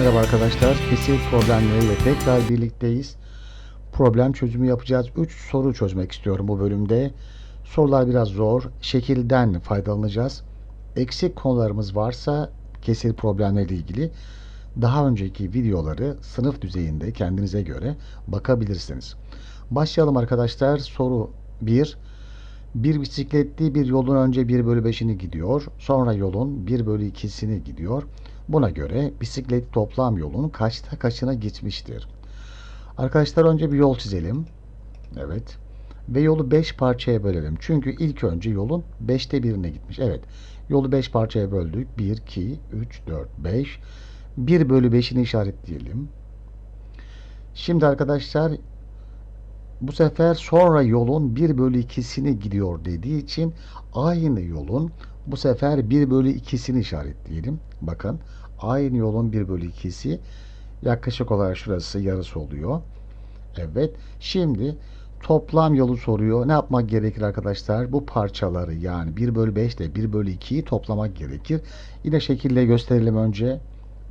Merhaba arkadaşlar. Kesir problemleriyle tekrar birlikteyiz. Problem çözümü yapacağız. 3 soru çözmek istiyorum bu bölümde. Sorular biraz zor. Şekilden faydalanacağız. Eksik konularımız varsa kesir problemleriyle ilgili daha önceki videoları sınıf düzeyinde kendinize göre bakabilirsiniz. Başlayalım arkadaşlar. Soru 1. Bir bisikletli bir yolun önce 1 bölü 5'ini gidiyor. Sonra yolun 1 bölü 2'sini gidiyor. Buna göre bisiklet toplam yolun kaçta kaçına gitmiştir? Arkadaşlar önce bir yol çizelim. Evet. Ve yolu 5 parçaya bölelim. Çünkü ilk önce yolun 5'te birine gitmiş. Evet. Yolu 5 parçaya böldük. 1, 2, 3, 4, 5. 1 bölü 5'ini işaretleyelim. Şimdi arkadaşlar bu sefer sonra yolun 1 bölü 2'sini gidiyor dediği için aynı yolun bu sefer 1 bölü 2'sini işaretleyelim. Bakın aynı yolun 1 bölü 2'si yaklaşık olarak şurası yarısı oluyor. Evet. Şimdi toplam yolu soruyor. Ne yapmak gerekir arkadaşlar? Bu parçaları yani 1 bölü 5 ile 1 bölü 2'yi toplamak gerekir. Yine şekilde gösterelim önce.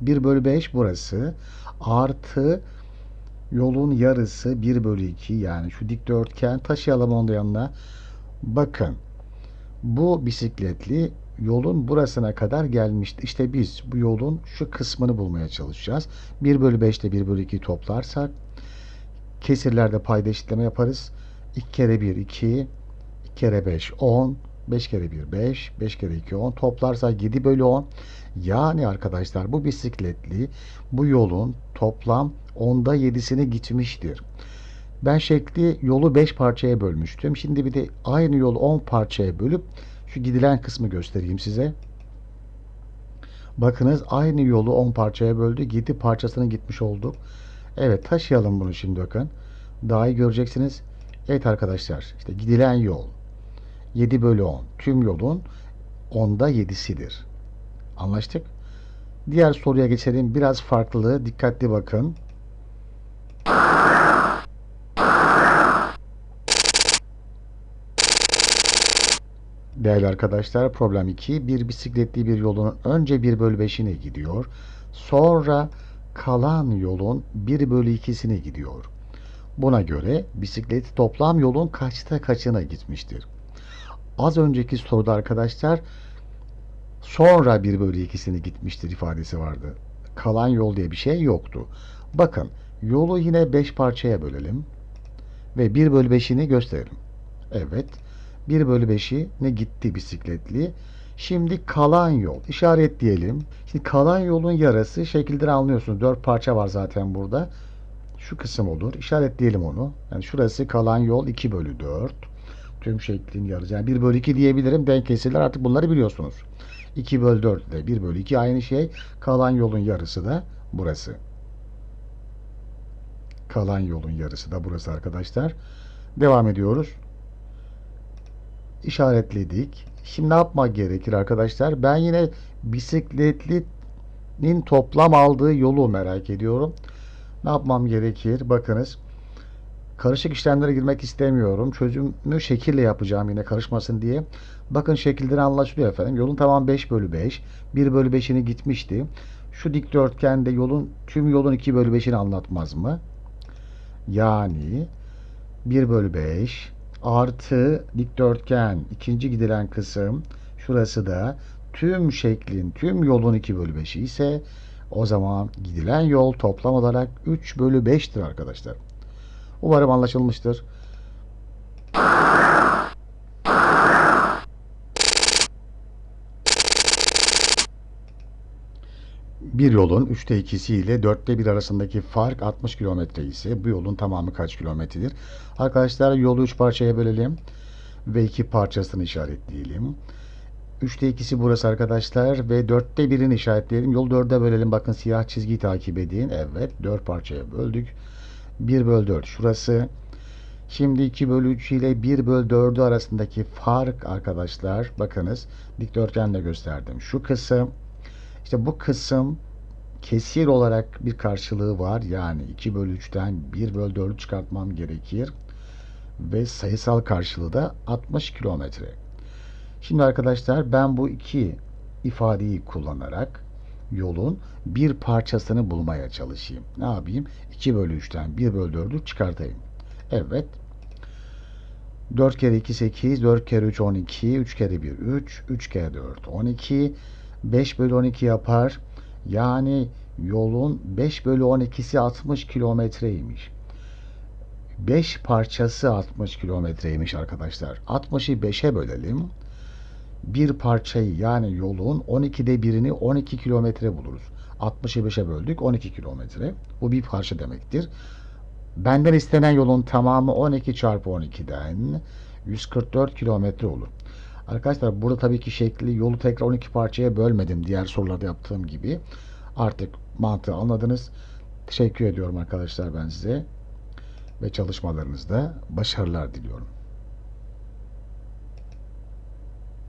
1 bölü 5 burası. Artı yolun yarısı 1 bölü 2 yani şu dikdörtgen taşıyalım onun yanına. Bakın bu bisikletli yolun burasına kadar gelmişti. İşte biz bu yolun şu kısmını bulmaya çalışacağız. 1 bölü 5 ile 1 bölü 2 toplarsak kesirlerde payda eşitleme yaparız. 2 kere 1 2 2 kere 5 10 5 kere 1 5 5 kere 2 10 toplarsak 7 bölü 10 yani arkadaşlar bu bisikletli bu yolun toplam 10'da 7'sini gitmiştir. Ben şekli yolu 5 parçaya bölmüştüm. Şimdi bir de aynı yolu 10 parçaya bölüp şu gidilen kısmı göstereyim size. Bakınız aynı yolu 10 parçaya böldü. 7 parçasını gitmiş olduk. Evet taşıyalım bunu şimdi bakın. Daha iyi göreceksiniz. Evet arkadaşlar işte gidilen yol 7 bölü 10. Tüm yolun 10'da 7'sidir. Anlaştık. Diğer soruya geçelim. Biraz farklı. Dikkatli bakın. Değerli arkadaşlar problem 2. Bir bisikletli bir yolun önce 1 bölü 5'ine gidiyor. Sonra kalan yolun 1 bölü 2'sine gidiyor. Buna göre bisiklet toplam yolun kaçta kaçına gitmiştir? Az önceki soruda arkadaşlar sonra 1 bölü 2'sini gitmiştir ifadesi vardı. Kalan yol diye bir şey yoktu. Bakın yolu yine 5 parçaya bölelim ve 1 bölü 5'ini gösterelim. Evet 1 bölü 5'i ne gitti bisikletli. Şimdi kalan yol işaretleyelim. Şimdi kalan yolun yarısı şekilden anlıyorsunuz. 4 parça var zaten burada. Şu kısım olur. İşaretleyelim onu. Yani şurası kalan yol 2 bölü 4. Tüm şeklin yarısı. Yani 1 bölü 2 diyebilirim. Denk kesirler artık bunları biliyorsunuz. 2 bölü 4 ile 1 bölü 2 aynı şey. Kalan yolun yarısı da burası. Kalan yolun yarısı da burası arkadaşlar. Devam ediyoruz. İşaretledik. Şimdi ne yapmak gerekir arkadaşlar? Ben yine bisikletlinin toplam aldığı yolu merak ediyorum. Ne yapmam gerekir? Bakınız. Karışık işlemlere girmek istemiyorum. Çözümü şekille yapacağım yine karışmasın diye. Bakın şekilden anlaşılıyor efendim. Yolun tamam 5 bölü 5. 1 bölü 5'ini gitmişti. Şu dikdörtgende yolun tüm yolun 2 bölü 5'ini anlatmaz mı? Yani 1 bölü 5 artı dikdörtgen ikinci gidilen kısım şurası da tüm şeklin tüm yolun 2 bölü 5'i ise o zaman gidilen yol toplam olarak 3 bölü 5'tir arkadaşlar. Umarım anlaşılmıştır. Bir yolun 3'te 2'si ile 4'te 1 arasındaki fark 60 kilometre ise bu yolun tamamı kaç kilometredir? Arkadaşlar yolu 3 parçaya bölelim ve 2 parçasını işaretleyelim. 3'te 2'si burası arkadaşlar ve 4'te 1'ini işaretleyelim. Yolu 4'e bölelim. Bakın siyah çizgiyi takip edin. Evet 4 parçaya böldük. 1 bölü 4 şurası. Şimdi 2 bölü 3 ile 1 bölü 4'ü arasındaki fark arkadaşlar bakınız dikdörtgenle gösterdim. Şu kısım işte bu kısım kesir olarak bir karşılığı var. Yani 2 bölü 3'ten 1 bölü 4'ü çıkartmam gerekir. Ve sayısal karşılığı da 60 kilometre. Şimdi arkadaşlar ben bu iki ifadeyi kullanarak yolun bir parçasını bulmaya çalışayım. Ne yapayım? 2 bölü 3'ten 1 bölü 4'ü çıkartayım. Evet. 4 kere 2 8, 4 kere 3 12, 3 kere 1 3, 3 kere 4 12, 5 bölü 12 yapar. Yani yolun 5 bölü 12'si 60 kilometreymiş. 5 parçası 60 kilometreymiş arkadaşlar. 60'ı 5'e bölelim. Bir parçayı yani yolun 12'de birini 12 kilometre buluruz. 60'ı 5'e böldük 12 kilometre. Bu bir parça demektir. Benden istenen yolun tamamı 12 çarpı 12'den 144 kilometre olur. Arkadaşlar burada tabii ki şekli yolu tekrar 12 parçaya bölmedim. Diğer sorularda yaptığım gibi. Artık mantığı anladınız. Teşekkür ediyorum arkadaşlar ben size. Ve çalışmalarınızda başarılar diliyorum.